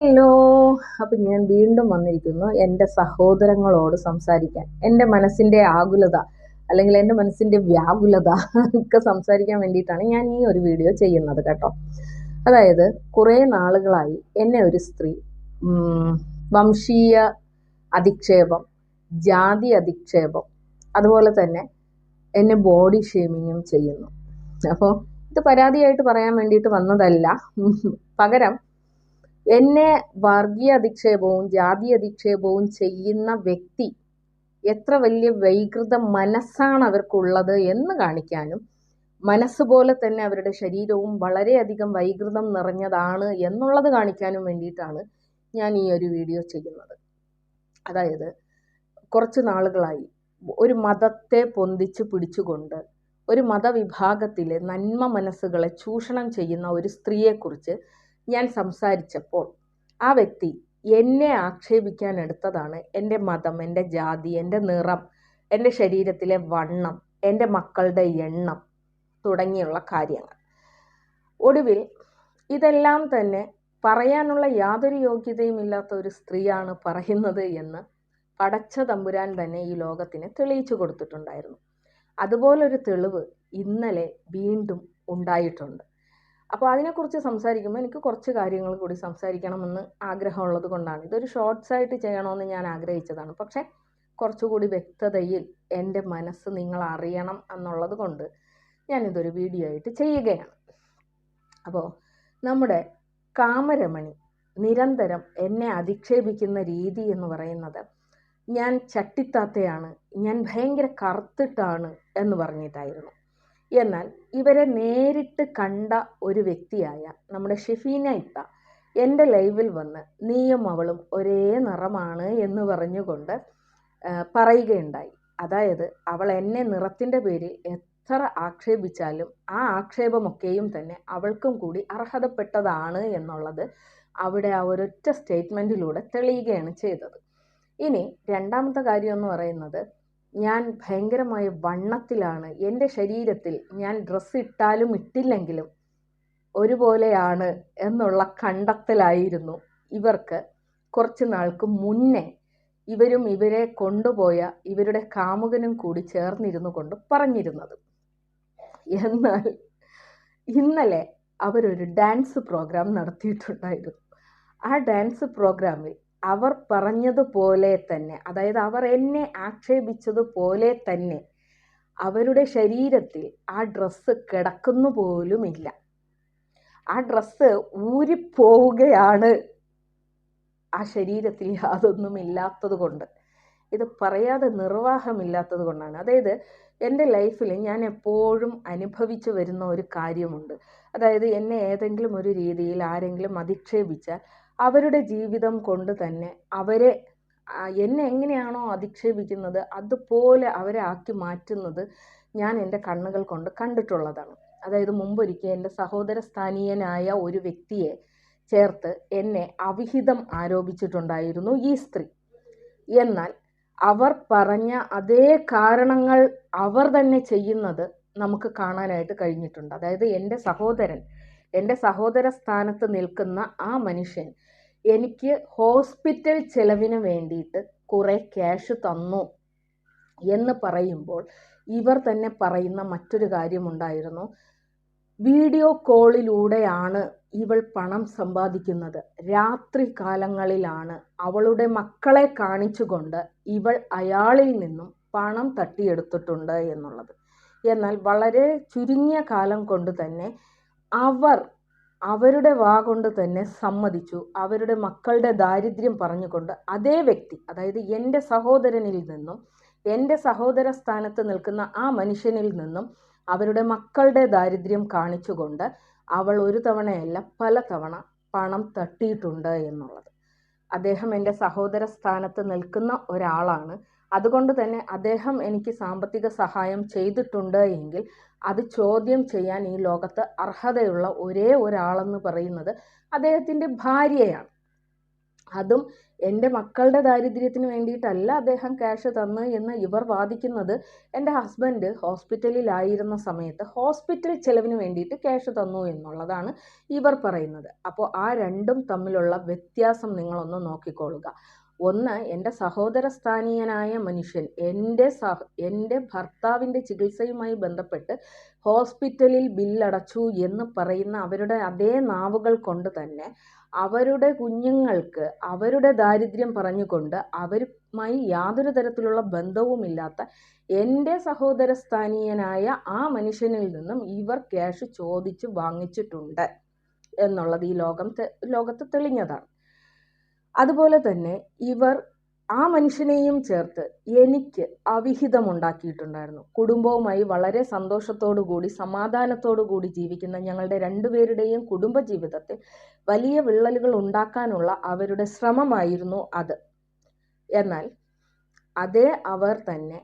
Hello. അപ്പം ഞാൻ വീണ്ടും വന്നിരിക്കുന്നു എന്റെ സഹോദരങ്ങളോട് സംസാരിക്കാൻ. എന്റെ മനസ്സിന്റെ ആകുലത അല്ലെങ്കിൽ എന്റെ മനസ്സിന്റെ വ്യാകുലത ഒക്കെ സംസാരിക്കാൻ വേണ്ടിയിട്ടാണ് ഞാൻ ഈ ഒരു വീഡിയോ ചെയ്യുന്നത് കേട്ടോ. അതായത് കുറേ നാളുകളായി എന്നെ ഒരു സ്ത്രീ വംശീയ അധിക്ഷേപം ജാതി അധിക്ഷേപം അതുപോലെ തന്നെ എന്നെ ബോഡി ഷേമിങ്ങും ചെയ്യുന്നു. അപ്പോൾ ഇത് പരാതിയായിട്ട് പറയാൻ വേണ്ടിയിട്ട് വന്നതല്ല. പകരം എന്നെ വർഗീയ അധിക്ഷേപവും ജാതി അധിക്ഷേപവും ചെയ്യുന്ന വ്യക്തി എത്ര വലിയ വൈകൃത മനസ്സാണ് അവർക്കുള്ളത് എന്ന് കാണിക്കാനും മനസ്സ് പോലെ തന്നെ അവരുടെ ശരീരവും വളരെയധികം വൈകൃതം നിറഞ്ഞതാണ് എന്നുള്ളത് കാണിക്കാനും വേണ്ടിയിട്ടാണ് ഞാൻ ഈ ഒരു വീഡിയോ ചെയ്യുന്നത്. അതായത് കുറച്ച് നാളുകളായി ഒരു മതത്തെ പൊന്തിച്ച് പിടിച്ചുകൊണ്ട് ഒരു മതവിഭാഗത്തിലെ നന്മ മനസ്സുകളെ ചൂഷണം ചെയ്യുന്ന ഒരു സ്ത്രീയെക്കുറിച്ച് ഞാൻ സംസാരിച്ചപ്പോൾ ആ വ്യക്തി എന്നെ ആക്ഷേപിക്കാൻ എടുത്തതാണ്. എന്റെ മതം എന്റെ ജാതി എന്റെ നിറം എന്റെ ശരീരത്തിലെ വണ്ണം എന്റെ മക്കളുടെ എണ്ണം തുടങ്ങിയുള്ള കാര്യങ്ങൾ. ഒടുവിൽ ഇതെല്ലാം തന്നെ പറയാനുള്ള യാതൊരു യോഗ്യതയും ഇല്ലാത്ത ഒരു സ്ത്രീയാണ് പറയുന്നത് എന്ന് പടച്ച തമ്പുരാൻ തന്നെ ഈ ലോകത്തിന് തെളിയിച്ചു കൊടുത്തിട്ടുണ്ടായിരുന്നു. അതുപോലൊരു തെളിവ് ഇന്നലെ വീണ്ടും ഉണ്ടായിട്ടുണ്ട്. അപ്പോൾ അതിനെക്കുറിച്ച് സംസാരിക്കുമ്പോൾ എനിക്ക് കുറച്ച് കാര്യങ്ങൾ കൂടി സംസാരിക്കണമെന്ന് ആഗ്രഹമുള്ളത് കൊണ്ടാണ്. ഇതൊരു ഷോർട്സ് ആയിട്ട് ചെയ്യണമെന്ന് ഞാൻ ആഗ്രഹിച്ചതാണ്. പക്ഷേ കുറച്ചുകൂടി വ്യക്തതയിൽ എന്റെ മനസ്സ് നിങ്ങൾ അറിയണം എന്നുള്ളത് കൊണ്ട് ഞാനിതൊരു വീഡിയോ ആയിട്ട് ചെയ്യുകയാണ്. അപ്പോൾ നമ്മുടെ കാമരമണി നിരന്തരം എന്നെ അധിക്ഷേപിക്കുന്ന രീതി എന്ന് പറയുന്നത് ഞാൻ ചട്ടിത്താത്തയാണ് ഞാൻ ഭയങ്കര കറുത്തിട്ടാണ് എന്ന് പറഞ്ഞിട്ടായിരുന്നു. എന്നാൽ ഇവരെ നേരിട്ട് കണ്ട ഒരു വ്യക്തിയായ നമ്മുടെ ഷെഫീന ഇത്ത എന്റെ ലൈവിൽ വന്ന് നീയും അവളും ഒരേ നിറമാണ് എന്ന് പറഞ്ഞുകൊണ്ട് പറയുകയുണ്ടായി. അതായത് അവൾ എന്നെ നിറത്തിന്റെ പേരിൽ എത്ര ആക്ഷേപിച്ചാലും ആ ആക്ഷേപമൊക്കെയും തന്നെ അവൾക്കും കൂടി അർഹതപ്പെട്ടതാണ് എന്നുള്ളത് അവിടെ ആ ഒരൊറ്റ സ്റ്റേറ്റ്മെന്റിലൂടെ തെളിയുകയാണ് ചെയ്തത്. ഇനി രണ്ടാമത്തെ കാര്യം എന്ന് പറയുന്നത് ഞാൻ ഭയങ്കരമായ വണ്ണത്തിലാണ്. എന്റെ ശരീരത്തിൽ ഞാൻ ഡ്രസ്സ് ഇട്ടാലും ഇട്ടില്ലെങ്കിലും ഒരുപോലെയാണ് എന്നുള്ള കണ്ടെത്തലായിരുന്നു ഇവർക്ക്. കുറച്ച് നാൾക്ക് മുന്നേ ഇവരും ഇവരെ കൊണ്ടുപോയ ഇവരുടെ കാമുകനും കൂടി ചേർന്നിരുന്നു കൊണ്ട് പറഞ്ഞിരുന്നത്. എന്നാൽ ഇന്നലെ അവരൊരു ഡാൻസ് പ്രോഗ്രാം നടത്തിയിട്ടുണ്ടായിരുന്നു. ആ ഡാൻസ് പ്രോഗ്രാമിൽ അവർ പറഞ്ഞതുപോലെ തന്നെ അതായത് അവർ എന്നെ ആക്ഷേപിച്ചതുപോലെ തന്നെ അവരുടെ ശരീരത്തിൽ ആ ഡ്രസ്സ് കിടക്കുന്നു പോലുമില്ല. ആ ഡ്രസ്സ് ഊരിപ്പോവുകയാണ്. ആ ശരീരത്തിൽ യാതൊന്നും ഇല്ലാത്തത് കൊണ്ട്. ഇത് പറയാതെ നിർവാഹമില്ലാത്തത് കൊണ്ടാണ്. അതായത് എന്റെ ലൈഫിൽ ഞാൻ എപ്പോഴും അനുഭവിച്ചു വരുന്ന ഒരു കാര്യമുണ്ട്. അതായത് എന്നെ ഏതെങ്കിലും ഒരു രീതിയിൽ ആരെങ്കിലും അധിക്ഷേപിച്ചാൽ അവരുടെ ജീവിതം കൊണ്ട് തന്നെ അവരെ എന്നെ എങ്ങനെയാണോ അധിക്ഷേപിക്കുന്നത് അതുപോലെ അവരെ ആക്കി മാറ്റുന്നത് ഞാൻ എന്റെ കണ്ണുകൾ കൊണ്ട് കണ്ടിട്ടുള്ളതാണ്. അതായത് മുമ്പൊരിക്കൽ എന്റെ സഹോദര സ്ഥാനീയനായ ഒരു വ്യക്തിയെ ചേർത്ത് എന്നെ അവിഹിതം ആരോപിച്ചിട്ടുണ്ടായിരുന്നു ഈ സ്ത്രീ. എന്നാൽ അവർ പറഞ്ഞ അതേ കാരണങ്ങൾ അവർ തന്നെ ചെയ്യുന്നത് നമുക്ക് കാണാനായിട്ട് കഴിഞ്ഞിട്ടുണ്ട്. അതായത് എന്റെ സഹോദരൻ എന്റെ സഹോദര സ്ഥാനത്ത് നിൽക്കുന്ന ആ മനുഷ്യൻ എനിക്ക് ഹോസ്പിറ്റൽ ചെലവിന് വേണ്ടിയിട്ട് കുറേ ക്യാഷ് തന്നു എന്ന് പറയുമ്പോൾ ഇവർ തന്നെ പറയുന്ന മറ്റൊരു കാര്യമുണ്ടായിരുന്നു. വീഡിയോ കോളിലൂടെയാണ് ഇവൾ പണം സമ്പാദിക്കുന്നത്. രാത്രി കാലങ്ങളിലാണ് അവളുടെ മക്കളെ കാണിച്ചുകൊണ്ട് ഇവൾ അയാളിൽ നിന്നും പണം തട്ടിയെടുത്തിട്ടുണ്ട് എന്നുള്ളത്. എന്നാൽ വളരെ ചുരുങ്ങിയ കാലം കൊണ്ട് തന്നെ അവർ അവരുടെ വാ കൊണ്ട് തന്നെ സമ്മതിച്ചു. അവരുടെ മക്കളുടെ ദാരിദ്ര്യം പറഞ്ഞുകൊണ്ട് അതേ വ്യക്തി അതായത് എന്റെ സഹോദരനിൽ നിന്നും എന്റെ സഹോദര സ്ഥാനത്ത് നിൽക്കുന്ന ആ മനുഷ്യനിൽ നിന്നും അവരുടെ മക്കളുടെ ദാരിദ്ര്യം കാണിച്ചുകൊണ്ട് അവൾ ഒരു തവണയല്ല പല തവണ പണം തട്ടിയിട്ടുണ്ട് എന്നുള്ളത്. അദ്ദേഹം എന്റെ സഹോദര സ്ഥാനത്ത് നിൽക്കുന്ന ഒരാളാണ്. അതുകൊണ്ട് തന്നെ അദ്ദേഹം എനിക്ക് സാമ്പത്തിക സഹായം ചെയ്തിട്ടുണ്ട് എങ്കിൽ അത് ചോദ്യം ചെയ്യാൻ ഈ ലോകത്ത് അർഹതയുള്ള ഒരേ ഒരാളെന്ന് പറയുന്നത് അദ്ദേഹത്തിന്റെ ഭാര്യയാണ്. അതും എന്റെ മക്കളുടെ ദാരിദ്ര്യത്തിന് വേണ്ടിയിട്ടല്ല അദ്ദേഹം ക്യാഷ് തന്ന് എന്ന് ഇവർ വാദിക്കുന്നത് എന്റെ ഹസ്ബൻഡ് ഹോസ്പിറ്റലിലായിരുന്ന സമയത്ത് ഹോസ്പിറ്റൽ ചെലവിന് വേണ്ടിയിട്ട് ക്യാഷ് തന്നു എന്നുള്ളതാണ് ഇവർ പറയുന്നത്. അപ്പോൾ ആ രണ്ടും തമ്മിലുള്ള വ്യത്യാസം നിങ്ങളൊന്ന് നോക്കിക്കൊള്ളുക. ഒന്ന് എന്റെ സഹോദര സ്ഥാനീയനായ മനുഷ്യൻ എന്റെ സഹ എന്റെ ഭർത്താവിന്റെ ചികിത്സയുമായി ബന്ധപ്പെട്ട് ഹോസ്പിറ്റലിൽ ബില്ലടച്ചു എന്ന് പറയുന്ന അവരുടെ അതേ നാവുകൾ കൊണ്ട് തന്നെ അവരുടെ കുഞ്ഞുങ്ങൾക്ക് അവരുടെ ദാരിദ്ര്യം പറഞ്ഞുകൊണ്ട് അവരുമായി യാതൊരു തരത്തിലുള്ള ബന്ധവുമില്ലാത്ത എന്റെ സഹോദര സ്ഥാനീയനായ ആ മനുഷ്യനിൽ നിന്നും ഇവർ ക്യാഷ് ചോദിച്ച് വാങ്ങിച്ചിട്ടുണ്ട്. എന്നുള്ളത് ഈ ലോകം ലോകത്ത് തെളിഞ്ഞതാണ്. അതുപോലെ തന്നെ ഇവർ ആ മനുഷ്യനെയും ചേർത്ത് എനിക്ക് അവിഹിതമുണ്ടാക്കിയിട്ടുണ്ടായിരുന്നു. കുടുംബവുമായി വളരെ സന്തോഷത്തോടു കൂടി സമാധാനത്തോടു കൂടി ജീവിക്കുന്ന ഞങ്ങളുടെ രണ്ടുപേരുടെയും കുടുംബ ജീവിതത്തിൽ വലിയ വിള്ളലുകൾ ഉണ്ടാക്കാനുള്ള അവരുടെ ശ്രമമായിരുന്നു അത്. എന്നാൽ അതേ അവർ തന്നെ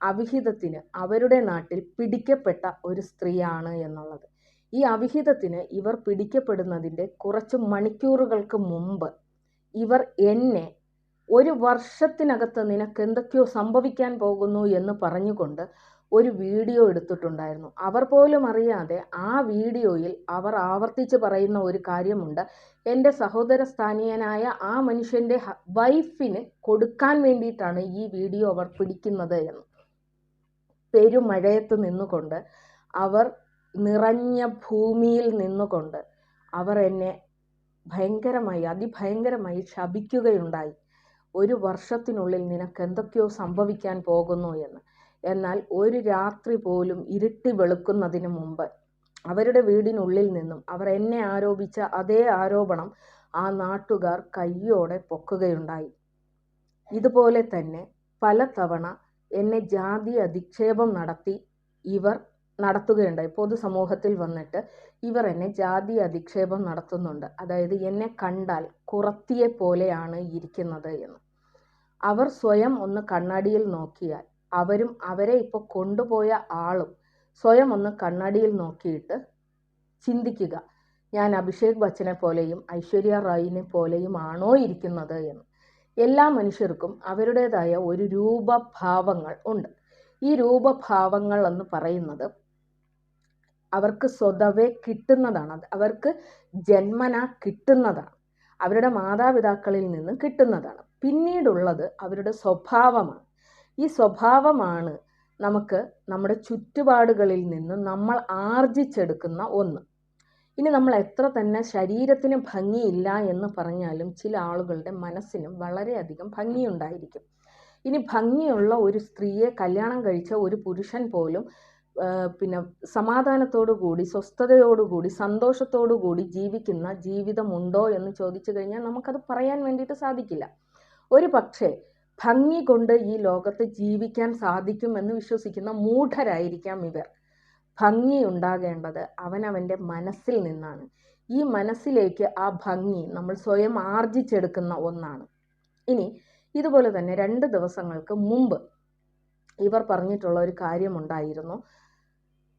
അവിഹിതത്തിന് അവരുടെ നാട്ടിൽ പിടിക്കപ്പെട്ട ഒരു സ്ത്രീയാണ് എന്നുള്ളത്. ഈ അവിഹിതത്തിന് ഇവർ പിടിക്കപ്പെടുന്നതിന്റെ കുറച്ച് മണിക്കൂറുകൾക്ക് മുമ്പ് ഇവർ എന്നെ ഒരു വർഷത്തിനകത്ത് നിനക്ക് എന്തൊക്കെയോ സംഭവിക്കാൻ പോകുന്നു എന്ന് പറഞ്ഞുകൊണ്ട് ഒരു വീഡിയോ എടുത്തിട്ടുണ്ടായിരുന്നു. അവർ പോലും അറിയാതെ ആ വീഡിയോയിൽ അവർ ആവർത്തിച്ച് പറയുന്ന ഒരു കാര്യമുണ്ട്. എന്റെ സഹോദര സ്ഥാനീയനായ ആ മനുഷ്യന്റെ വൈഫിന് കൊടുക്കാൻ വേണ്ടിയിട്ടാണ് ഈ വീഡിയോ അവർ പിടിക്കുന്നത് എന്ന്. പെരുമഴയത്ത് നിന്നുകൊണ്ട് അവർ നിറഞ്ഞ ഭൂമിയിൽ നിന്നുകൊണ്ട് അവർ എന്നെ ഭയങ്കരമായി അതിഭയങ്കരമായി ശപിക്കുകയുണ്ടായി. ഒരു വർഷത്തിനുള്ളിൽ നിനക്ക് എന്തൊക്കെയോ സംഭവിക്കാൻ പോകുന്നു എന്ന്. എന്നാൽ ഒരു രാത്രി പോലും ഇരുട്ടി വെളുക്കുന്നതിന് മുമ്പ് അവരുടെ വീടിനുള്ളിൽ നിന്നും അവർ എന്നെ ആരോപിച്ച അതേ ആരോപണം ആ നാട്ടുകാർ കയ്യോടെ പൊക്കുകയുണ്ടായി. ഇതുപോലെ തന്നെ പലതവണ എന്നെ ജാതി അധിക്ഷേപം നടത്തി ഇവർ നടത്തുകയുണ്ടായി. പൊതുസമൂഹത്തിൽ വന്നിട്ട് ഇവർ എന്നെ ജാതി അധിക്ഷേപം നടത്തുന്നുണ്ട്. അതായത് എന്നെ കണ്ടാൽ കുറത്തിയെ പോലെയാണ് ഇരിക്കുന്നത് എന്ന്. അവർ സ്വയം ഒന്ന് കണ്ണാടിയിൽ നോക്കിയാൽ അവരും അവരെ ഇപ്പോൾ കൊണ്ടുപോയ ആളും സ്വയം ഒന്ന് കണ്ണാടിയിൽ നോക്കിയിട്ട് ചിന്തിക്കുക ഞാൻ അഭിഷേക് ബച്ചനെ പോലെയും ഐശ്വര്യ റായിനെ പോലെയും ആണോ ഇരിക്കുന്നത് എന്ന്. എല്ലാ മനുഷ്യർക്കും അവരുടേതായ ഒരു രൂപഭാവങ്ങൾ ഉണ്ട്. ഈ രൂപഭാവങ്ങൾ എന്ന് പറയുന്നത് അവർക്ക് സ്വതവേ കിട്ടുന്നതാണ്. അവർക്ക് ജന്മന കിട്ടുന്നതാണ്. അവരുടെ മാതാപിതാക്കളിൽ നിന്ന് കിട്ടുന്നതാണ്. പിന്നീടുള്ളത് അവരുടെ സ്വഭാവമാണ്. ഈ സ്വഭാവമാണ് നമുക്ക് നമ്മുടെ ചുറ്റുപാടുകളിൽ നിന്ന് നമ്മൾ ആർജിച്ചെടുക്കുന്ന ഒന്ന്. ഇനി നമ്മൾ എത്ര തന്നെ ശരീരത്തിന് ഭംഗിയില്ല എന്ന് പറഞ്ഞാലും ചില ആളുകളുടെ മനസ്സിനും വളരെയധികം ഭംഗിയുണ്ടായിരിക്കും. ഇനി ഭംഗിയുള്ള ഒരു സ്ത്രീയെ കല്യാണം കഴിച്ച ഒരു പുരുഷൻ പോലും പിന്നെ സമാധാനത്തോടു കൂടി സ്വസ്ഥതയോടുകൂടി സന്തോഷത്തോടു കൂടി ജീവിക്കുന്ന ജീവിതമുണ്ടോ എന്ന് ചോദിച്ചു കഴിഞ്ഞാൽ നമുക്കത് പറയാൻ വേണ്ടിയിട്ട് സാധിക്കില്ല. ഒരു പക്ഷേ ഭംഗി കൊണ്ട് ഈ ലോകത്ത് ജീവിക്കാൻ സാധിക്കുമെന്ന് വിശ്വസിക്കുന്ന മൂഢരായിരിക്കാം ഇവർ. ഭംഗി ഉണ്ടാകേണ്ടത് അവനവന്റെ മനസ്സിൽ നിന്നാണ്. ഈ മനസ്സിലേക്ക് ആ ഭംഗി നമ്മൾ സ്വയം ആർജിച്ചെടുക്കുന്ന ഒന്നാണ്. ഇനി ഇതുപോലെ തന്നെ രണ്ട് ദിവസങ്ങൾക്ക് മുമ്പ് ഇവർ പറഞ്ഞിട്ടുള്ള ഒരു കാര്യമുണ്ടായിരുന്നു.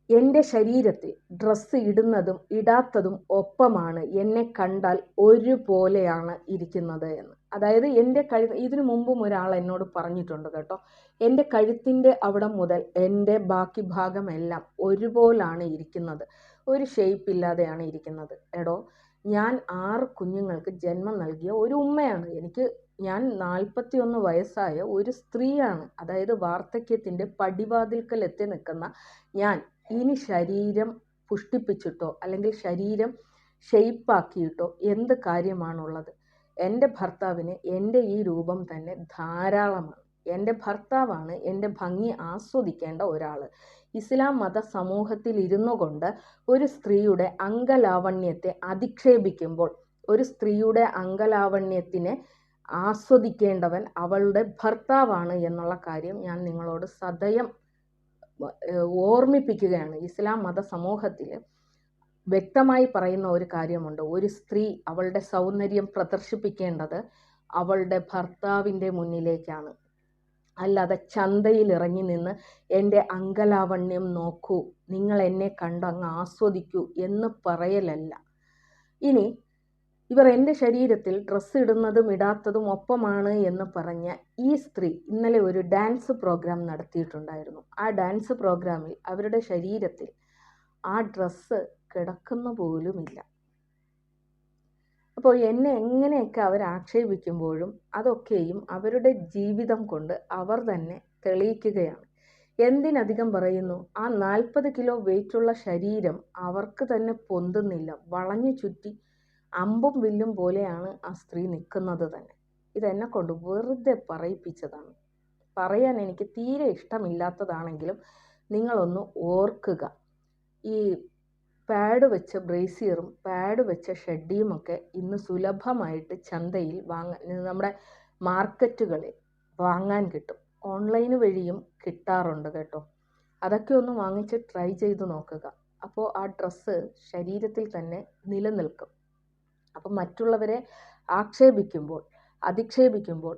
എന്റെ ശരീരത്തിൽ ഡ്രസ്സ് ഇടുന്നതും ഇടാത്തതും ഒപ്പമാണ് എന്നെ കണ്ടാൽ ഒരുപോലെയാണ് ഇരിക്കുന്നത് എന്ന്. അതായത് എന്റെ കഴു ഇതിനു മുമ്പും ഒരാൾ എന്നോട് പറഞ്ഞിട്ടുണ്ട് കേട്ടോ. എന്റെ കഴുത്തിന്റെ അവിടെ മുതൽ എന്റെ ബാക്കി ഭാഗമെല്ലാം ഒരുപോലാണ് ഇരിക്കുന്നത്. ഒരു ഷേപ്പ് ഇല്ലാതെയാണ് ഇരിക്കുന്നത്. എടോ ഞാൻ ആറ് കുഞ്ഞുങ്ങൾക്ക് ജന്മം നൽകിയ ഒരു ഉമ്മയാണ്. എനിക്ക് ഞാൻ നാൽപ്പത്തി ഒന്ന് വയസ്സായ ഒരു സ്ത്രീയാണ്. അതായത് വാർദ്ധക്യത്തിന്റെ പടിവാതിൽക്കൽ എത്തി നിൽക്കുന്ന ഞാൻ ഇനി ശരീരം പുഷ്ടിപ്പിച്ചിട്ടോ അല്ലെങ്കിൽ ശരീരം ഷെയ്പ്പാക്കിയിട്ടോ എന്ത് കാര്യമാണുള്ളത്? എന്റെ ഭർത്താവിന് എന്റെ ഈ രൂപം തന്നെ ധാരാളമാണ്. എന്റെ ഭർത്താവാണ് എന്റെ ഭംഗി ആസ്വദിക്കേണ്ട ഒരാൾ ഇസ്ലാം മത സമൂഹത്തിൽ ഇരുന്നു കൊണ്ട് ഒരു സ്ത്രീയുടെ അംഗലാവണ്യത്തെ അധിക്ഷേപിക്കുമ്പോൾ ഒരു സ്ത്രീയുടെ അംഗലാവണ്യത്തിനെ ആസ്വദിക്കേണ്ടവൻ അവളുടെ ഭർത്താവാണ് എന്നുള്ള കാര്യം ഞാൻ നിങ്ങളോട് സദയം ഓർമ്മിപ്പിക്കുകയാണ്. ഇസ്ലാം മത സമൂഹത്തിൽ വ്യക്തമായി പറയുന്ന ഒരു കാര്യമുണ്ട്. ഒരു സ്ത്രീ അവളുടെ സൗന്ദര്യം പ്രദർശിപ്പിക്കേണ്ടത് അവളുടെ ഭർത്താവിന്റെ മുന്നിലേക്കാണ്. അല്ലാതെ ചന്തയിൽ ഇറങ്ങി നിന്ന് എന്റെ അങ്കലാവണ്യം നോക്കൂ. നിങ്ങൾ എന്നെ കണ്ടങ്ങ് ആസ്വദിക്കൂ എന്ന് പറയലല്ല. ഇനി ഇവർ എന്റെ ശരീരത്തിൽ ഡ്രസ്സ് ഇടുന്നതും ഇടാത്തതും ഒപ്പമാണ് എന്ന് പറഞ്ഞ ഈ സ്ത്രീ ഇന്നലെ ഒരു ഡാൻസ് പ്രോഗ്രാം നടത്തിയിട്ടുണ്ടായിരുന്നു. ആ ഡാൻസ് പ്രോഗ്രാമിൽ അവരുടെ ശരീരത്തിൽ ആ ഡ്രസ്സ് കിടക്കുന്ന പോലുമില്ല അപ്പോൾ എന്നെ എങ്ങനെയൊക്കെ അവർ ആക്ഷേപിക്കുമ്പോഴും അതൊക്കെയും അവരുടെ ജീവിതം കൊണ്ട് അവർ തന്നെ തെളിയിക്കുകയാണ്. എന്തിനധികം പറയുന്നു? ആ നാൽപ്പത് കിലോ വെയിറ്റുള്ള ശരീരം അവർക്ക് തന്നെ പൊന്തുന്നില്ല. വളഞ്ഞു ചുറ്റി അമ്പും വില്ലും പോലെയാണ് ആ സ്ത്രീ നിൽക്കുന്നത് തന്നെ. ഇതെന്നെ കൊണ്ട് വെറുതെ പറയിപ്പിച്ചതാണ്. പറയാൻ എനിക്ക് തീരെ ഇഷ്ടമില്ലാത്തതാണെങ്കിലും നിങ്ങളൊന്ന് ഓർക്കുക. ഈ പാഡ് വെച്ച ബ്രേസിയറും പാഡ് വെച്ച ഷെഡിയും ഒക്കെ ഇന്ന് സുലഭമായിട്ട് ചന്തയിൽ വാങ്ങാൻ നമ്മുടെ മാർക്കറ്റുകളിൽ വാങ്ങാൻ കിട്ടും. ഓൺലൈൻ വഴിയും കിട്ടാറുണ്ട് കേട്ടോ. അതൊക്കെ ഒന്ന് വാങ്ങിച്ച് ട്രൈ ചെയ്ത് നോക്കുക. അപ്പോൾ ആ ഡ്രസ്സ് ശരീരത്തിൽ തന്നെ നിലനിൽക്കും. അപ്പം മറ്റുള്ളവരെ ആക്ഷേപിക്കുമ്പോൾ അധിക്ഷേപിക്കുമ്പോൾ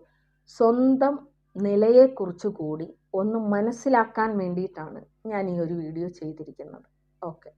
സ്വന്തം നിലയെക്കുറിച്ച് കൂടി ഒന്ന് മനസ്സിലാക്കാൻ വേണ്ടിയിട്ടാണ് ഞാൻ ഈ ഒരു വീഡിയോ ചെയ്തിരിക്കുന്നത്. ഓക്കെ.